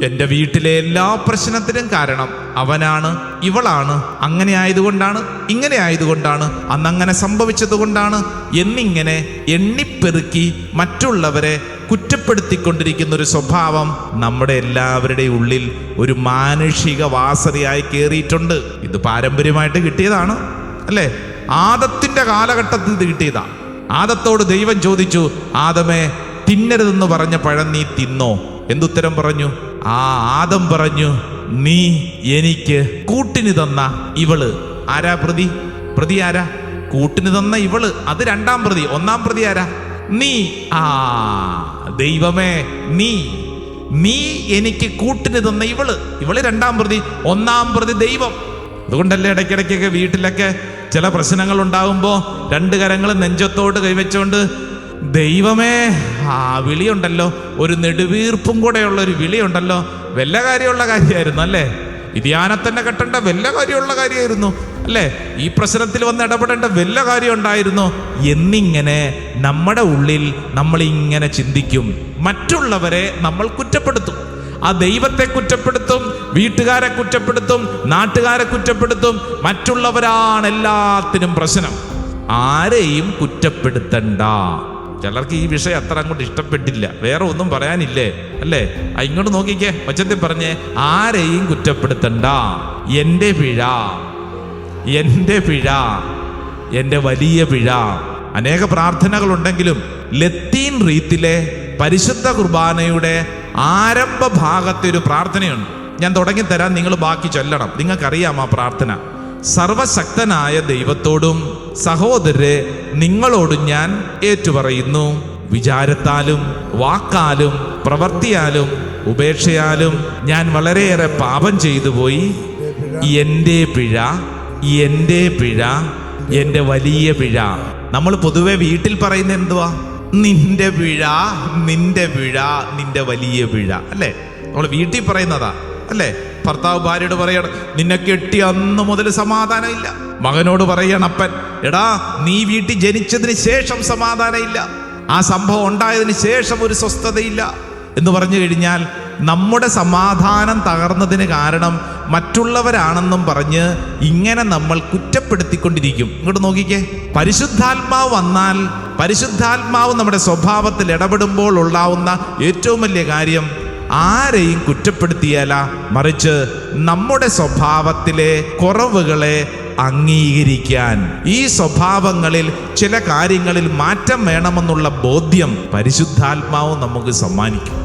എന്റെ വീട്ടിലെ എല്ലാ പ്രശ്നത്തിനും കാരണം അവനാണ് ഇവളാണ് അങ്ങനെ ആയതുകൊണ്ടാണ് ഇങ്ങനെ ആയതുകൊണ്ടാണ് അന്നങ്ങനെ സംഭവിച്ചതുകൊണ്ടാണ് എന്നിങ്ങനെ എണ്ണിപ്പെറുക്കി മറ്റുള്ളവരെ കുറ്റപ്പെടുത്തിക്കൊണ്ടിരിക്കുന്ന ഒരു സ്വഭാവം നമ്മുടെ എല്ലാവരുടെ ഉള്ളിൽ ഒരു മാനുഷിക വാസനയായി കയറിയിട്ടുണ്ട് ഇത് പാരമ്പര്യമായിട്ട് കിട്ടിയതാണ് അല്ലേ? ആദത്തിന്റെ കാലഘട്ടത്തിൽ ഇത് കിട്ടിയതാണ് ആദത്തോട് ദൈവം ചോദിച്ചു ആദമേ തിന്നരുതെന്ന് പറഞ്ഞ പഴം നീ തിന്നോ? എന്തുത്തരം പറഞ്ഞു? ആ ആദം പറഞ്ഞു നീ എനിക്ക് കൂട്ടിന് തന്ന ഇവൾ. ആരാ പ്രതി? പ്രതി ആരാ? കൂട്ടിന് തന്ന ഇവൾ. അത് രണ്ടാം പ്രതി. ഒന്നാം പ്രതി ആരാ? നീ. ആ ദൈവമേ നീ. നീ എനിക്ക് കൂട്ടിന് തന്ന ഇവൾ. ഇവൾ രണ്ടാം പ്രതി. ഒന്നാം പ്രതി ദൈവം. അതുകൊണ്ടല്ലേ ഇടയ്ക്കിടയ്ക്കൊക്കെ വീട്ടിലൊക്കെ ചില പ്രശ്നങ്ങൾ ഉണ്ടാകുമ്പോൾ രണ്ട് കരങ്ങൾ നെഞ്ചത്തോട്ട് കൈവച്ചുകൊണ്ട് ദൈവമേ ആ വിളിയുണ്ടല്ലോ. ഒരു നെടുവീർപ്പും കൂടെയുള്ള ഒരു വിളിയുണ്ടല്ലോ. വല്ല കാര്യമുള്ള കാര്യമായിരുന്നു അല്ലേ? ഇതിയാനത്തന്നെ കെട്ടേണ്ട വല്ല കാര്യമുള്ള കാര്യമായിരുന്നു അല്ലേ? ഈ പ്രശ്നത്തിൽ വന്ന് ഇടപെടേണ്ട വല്ല കാര്യം ഉണ്ടായിരുന്നു എന്നിങ്ങനെ നമ്മുടെ ഉള്ളിൽ നമ്മൾ ഇങ്ങനെ ചിന്തിക്കും. മറ്റുള്ളവരെ നമ്മൾ കുറ്റപ്പെടുത്തും. ആ ദൈവത്തെ കുറ്റപ്പെടുത്തും വീട്ടുകാരെ കുറ്റപ്പെടുത്തും നാട്ടുകാരെ കുറ്റപ്പെടുത്തും. മറ്റുള്ളവരാണ് എല്ലാത്തിനും പ്രശ്നം. ആരെയും കുറ്റപ്പെടുത്തണ്ട. ചിലർക്ക് ഈ വിഷയം അത്ര അങ്ങോട്ട് ഇഷ്ടപ്പെട്ടില്ല. വേറെ ഒന്നും പറയാനില്ലേ? അല്ലേ? ഇങ്ങോട്ട് നോക്കിക്കേ. ഒച്ചത്തിൽ പറഞ്ഞേ ആരെയും കുറ്റപ്പെടുത്തണ്ട. എന്റെ പിഴ. എന്റെ പിഴ. എന്റെ വലിയ പിഴ. അനേക പ്രാർത്ഥനകളുണ്ടെങ്കിലും ലത്തീൻ റീത്തിലെ പരിശുദ്ധ കുർബാനയുടെ ആരംഭ ഭാഗത്തെ ഒരു പ്രാർത്ഥനയുണ്ട്. ഞാൻ തുടങ്ങി തരാൻ നിങ്ങൾ ബാക്കി ചൊല്ലണം. നിങ്ങൾക്കറിയാം ആ പ്രാർത്ഥന. സർവശക്തനായ ദൈവത്തോടും സഹോദരരെ നിങ്ങളോട് ഞാൻ ഏറ്റുപറയുന്നു. വിചാരത്താലും വാക്കാലും പ്രവർത്തിയാലും ഉപേക്ഷയാലും ഞാൻ വളരെയേറെ പാപം ചെയ്തു പോയി. എന്റെ പിഴ എന്റെ പിഴ എന്റെ വലിയ പിഴ. നമ്മൾ പൊതുവെ വീട്ടിൽ പറയുന്ന എന്തുവാ? നിന്റെ പിഴ നിന്റെ പിഴ നിന്റെ വലിയ പിഴ. അല്ലേ? നമ്മൾ വീട്ടിൽ പറയുന്നതാ. അല്ലേ? ഭർത്താവ് ഭാര്യയോട് പറയണം നിന്നെ കെട്ടി അന്ന് മുതൽ സമാധാനം ഇല്ല മകനോട് പറയണം അപ്പൻ എടാ നീ വീട്ടിൽ ജനിച്ചതിന് ശേഷം സമാധാനം ഇല്ല ആ സംഭവം ഉണ്ടായതിന് ശേഷം ഒരു സ്വസ്ഥതയില്ല. എന്ന് പറഞ്ഞു കഴിഞ്ഞാൽ നമ്മുടെ സമാധാനം തകർന്നതിന് കാരണം മറ്റുള്ളവരാണെന്നും പറഞ്ഞ് ഇങ്ങനെ നമ്മൾ കുറ്റപ്പെടുത്തിക്കൊണ്ടിരിക്കും. ഇങ്ങോട്ട് നോക്കിക്കേ. പരിശുദ്ധാത്മാവ് വന്നാൽ പരിശുദ്ധാത്മാവ് നമ്മുടെ സ്വഭാവത്തിൽ ഇടപെടുമ്പോൾ ഉണ്ടാവുന്ന ഏറ്റവും വലിയ കാര്യം ആരെയും കുറ്റപ്പെടുത്തിയല്ല മറിച്ച് നമ്മുടെ സ്വഭാവത്തിലെ കുറവുകളെ അംഗീകരിക്കാൻ. ഈ സ്വഭാവങ്ങളിൽ ചില കാര്യങ്ങളിൽ മാറ്റം വേണമെന്നുള്ള ബോധ്യം പരിശുദ്ധാത്മാവ് നമുക്ക് സമ്മാനിക്കും.